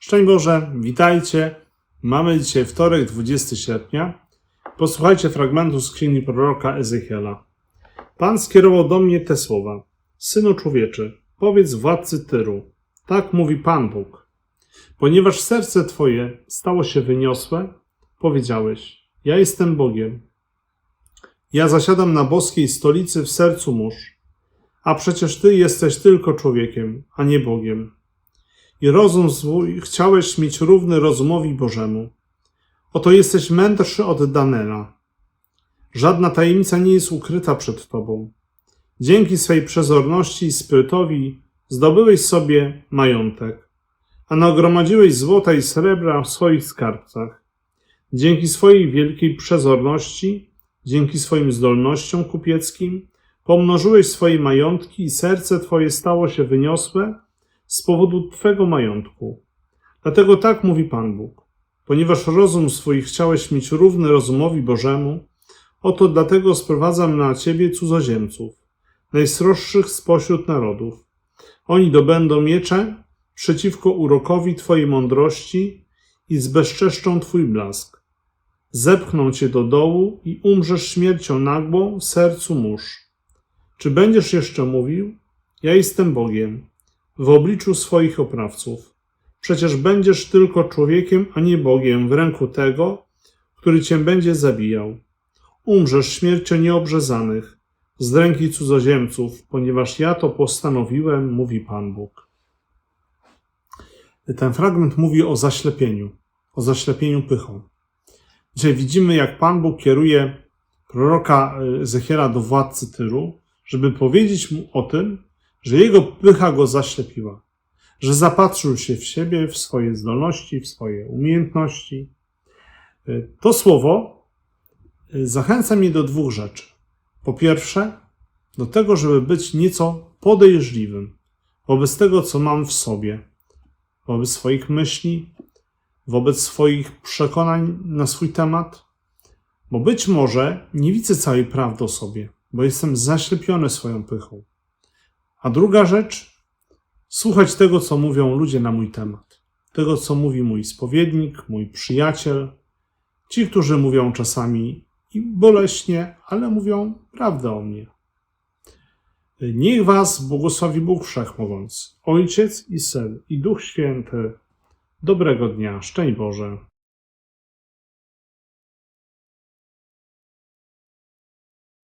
Szczęść Boże, witajcie. Mamy dzisiaj wtorek, 20 sierpnia. Posłuchajcie fragmentu z księgi proroka Ezechiela. Pan skierował do mnie te słowa. Synu człowieczy, powiedz władcy Tyru. Tak mówi Pan Bóg. Ponieważ serce Twoje stało się wyniosłe, powiedziałeś, ja jestem Bogiem. Ja zasiadam na boskiej stolicy w sercu mórz. A przecież Ty jesteś tylko człowiekiem, a nie Bogiem. I rozum swój chciałeś mieć równy rozumowi Bożemu. Oto jesteś mędrszy od Danela. Żadna tajemnica nie jest ukryta przed Tobą. Dzięki swej przezorności i sprytowi zdobyłeś sobie majątek, a nagromadziłeś złota i srebra w swoich skarbcach. Dzięki swojej wielkiej przezorności, dzięki swoim zdolnościom kupieckim, pomnożyłeś swoje majątki i serce Twoje stało się wyniosłe z powodu Twego majątku. Dlatego tak mówi Pan Bóg. Ponieważ rozum swój chciałeś mieć równy rozumowi Bożemu, oto dlatego sprowadzam na Ciebie cudzoziemców, najsroższych spośród narodów. Oni dobędą miecze przeciwko urokowi Twojej mądrości i zbezczeszczą Twój blask. Zepchną Cię do dołu i umrzesz śmiercią nagłą w sercu mórz. Czy będziesz jeszcze mówił? Ja jestem Bogiem w obliczu swoich oprawców. Przecież będziesz tylko człowiekiem, a nie Bogiem w ręku tego, który cię będzie zabijał. Umrzesz śmiercią nieobrzezanych z ręki cudzoziemców, ponieważ ja to postanowiłem, mówi Pan Bóg. Ten fragment mówi o zaślepieniu, o zaślepieniu pychą. Dzisiaj widzimy, jak Pan Bóg kieruje proroka Ezechiela do władcy Tyru, żeby powiedzieć mu o tym, że jego pycha go zaślepiła, że zapatrzył się w siebie, w swoje zdolności, w swoje umiejętności. To słowo zachęca mnie do dwóch rzeczy. Po pierwsze, do tego, żeby być nieco podejrzliwym wobec tego, co mam w sobie, wobec swoich myśli, wobec swoich przekonań na swój temat, bo być może nie widzę całej prawdy o sobie, bo jestem zaślepiony swoją pychą. A druga rzecz, słuchać tego, co mówią ludzie na mój temat. Tego, co mówi mój spowiednik, mój przyjaciel, ci, którzy mówią czasami i boleśnie, ale mówią prawdę o mnie. Niech Was błogosławi Bóg Wszechmogący, Ojciec i Syn i Duch Święty. Dobrego dnia, szczęść Boże.